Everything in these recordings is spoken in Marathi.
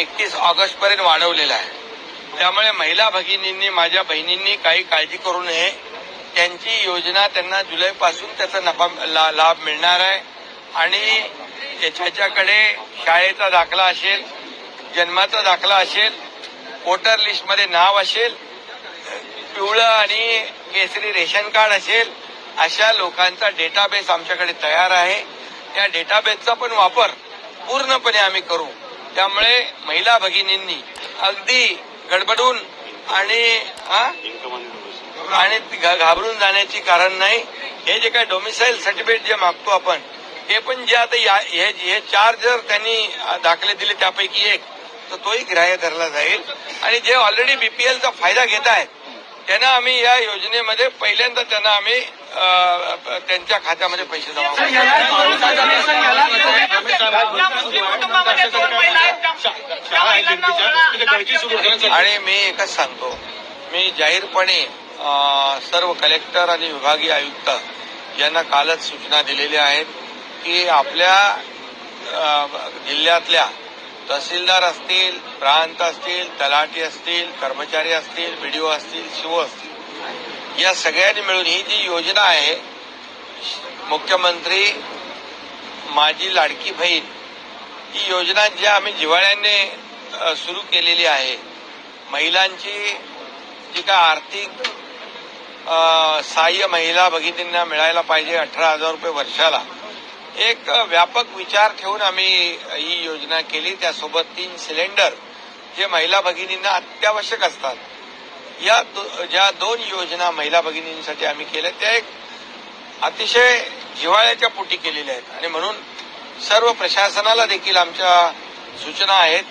एकतीस ऑगस्ट पर्यंत वाढवलेला आहे. त्यामुळे महिला भगिनींनी माझ्या बहिणींनी काही काळजी करू नये. त्यांची योजना त्यांना जुलैपासून त्याचा नफा ला- लाभ मिळणार आहे. आणि त्याच्याकडे शाळेचा दाखला असेल जन्माचा दाखला असेल वोटर लिस्टमध्ये नाव असेल पिवळं आणि केसरी रेशन कार्ड असेल अशा लोकांचा डेटाबेस आमच्याकडे तयार आहे. त्या डेटाबेसचा पण वापर पूर्णपणे आम्ही करू. त्यामुळे महिला भगिनींनी अगदी गडबडून आणि आणि घाबरून जाण्याची कारण नाही. हे जे काही डोमिसाईल सर्टिफिकेट जे मागतो आपण हे पण जे आता या- हे हे चार जर त्यांनी दाखले दिले त्यापैकी एक तर तोही ग्राह्य धरला जाईल. आणि जे ऑलरेडी बीपीएलचा फायदा घेत आहेत त्यांना आम्ही या योजनेमध्ये पहिल्यांदा त्यांना आम्ही त्यांच्या खात्यामध्ये पैसे जमा आणि मी एकच सांगतो. मी जाहीरपणे सर्व कलेक्टर आणि विभागीय आयुक्त यांना कालच सूचना दिलेल्या आहेत की आपल्या जिल्ह्यातल्या तहसीलदार असतील प्रांत असतील तलाठी असतील कर्मचारी असतील बीडीओ असतील शिव असतील या सगळ्यांनी मिळून ही जी योजना आहे मुख्यमंत्री माझी लाडकी बहीण ही योजना जी आम्ही जिव्हाळ्याने सुरू केलेली आहे महिलांची जी काय आर्थिक सहाय्य महिला भगिनींना मिळायला पाहिजे अठरा हजार रुपये वर्षाला एक व्यापक विचार ठेवून आम्ही ही योजना केली. त्यासोबत तीन सिलेंडर जे महिला भगिनींना अत्यावश्यक असतात. या दो- ज्या दोन योजना महिला भगिनींसाठी आम्ही केल्या त्या एक अतिशय जिव्हाळ्याच्या पोटी केलेल्या आहेत. आणि म्हणून सर्व प्रशासनाला देखील आमच्या सूचना आहेत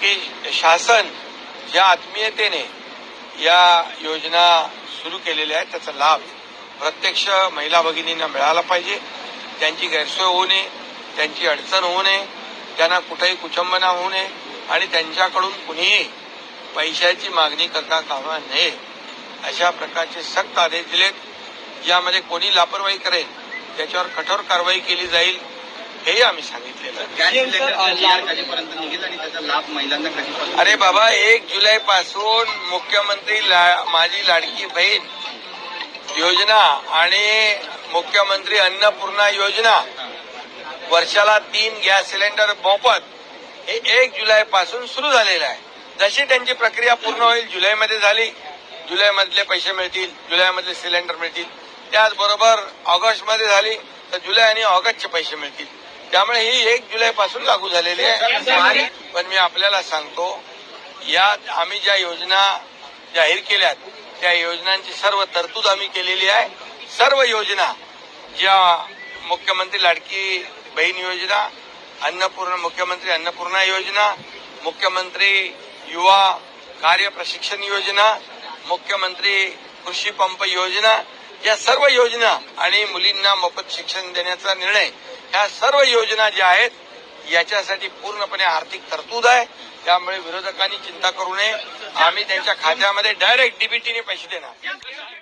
की शासन ज्या आत्मीयतेने या योजना सुरू केलेल्या आहेत त्याचा लाभ प्रत्यक्ष महिला भगिनींना मिळाला पाहिजे. त्यांची गैरसोय होऊ नये त्यांची अडचण होऊ नये त्यांना कुठेही कुचंबना होऊ नये आणि त्यांच्याकडून कुणीही पैशाची मागणी करता कामा नये. अशा प्रकारचे सक्त आदेश दिलेत. यामध्ये कोणी लापरवाही करेल त्याच्यावर कठोर कारवाई केली जाईल हेही आम्ही सांगितलेलं अरे बाबा एक जुलै पासून मुख्यमंत्री ला- माझी लाडकी बहीण योजना आणि मुख्यमंत्री अन्नपूर्णा योजना वर्षाला तीन गॅस सिलेंडर मोफत हे एक जुलै पासून सुरू झालेलं आहे. जशी त्यांची प्रक्रिया पूर्ण होईल जुलैमध्ये झाली जुलैमधले पैसे मिळतील जुलैमधले सिलेंडर मिळतील. त्याचबरोबर ऑगस्टमध्ये झाली तर जुलै आणि ऑगस्टचे पैसे मिळतील. त्यामुळे ही एक जुलैपासून लागू झालेली आहे. पण मी आपल्याला सांगतो या आम्ही ज्या योजना जाहीर केल्यात त्या योजनांची सर्व तरतूद आम्ही केलेली आहे. सर्व योजना ज्या मुख्यमंत्री लाडकी बहीण योजना अन्नपूर्ण मुख्यमंत्री अन्नपूर्णा योजना मुख्यमंत्री युवा कार्य प्रशिक्षण योजना मुख्यमंत्री कृषी पंप योजना या सर्व योजना आणि मुलींना मोफत शिक्षण देण्याचा निर्णय ह्या सर्व योजना ज्या आहेत याच्यासाठी पूर्णपणे आर्थिक तरतूद आहे. त्यामुळे विरोधकांनी चिंता करू नये. आम्ही त्यांच्या खात्यामध्ये डायरेक्ट डीबीटीने पैसे देणार.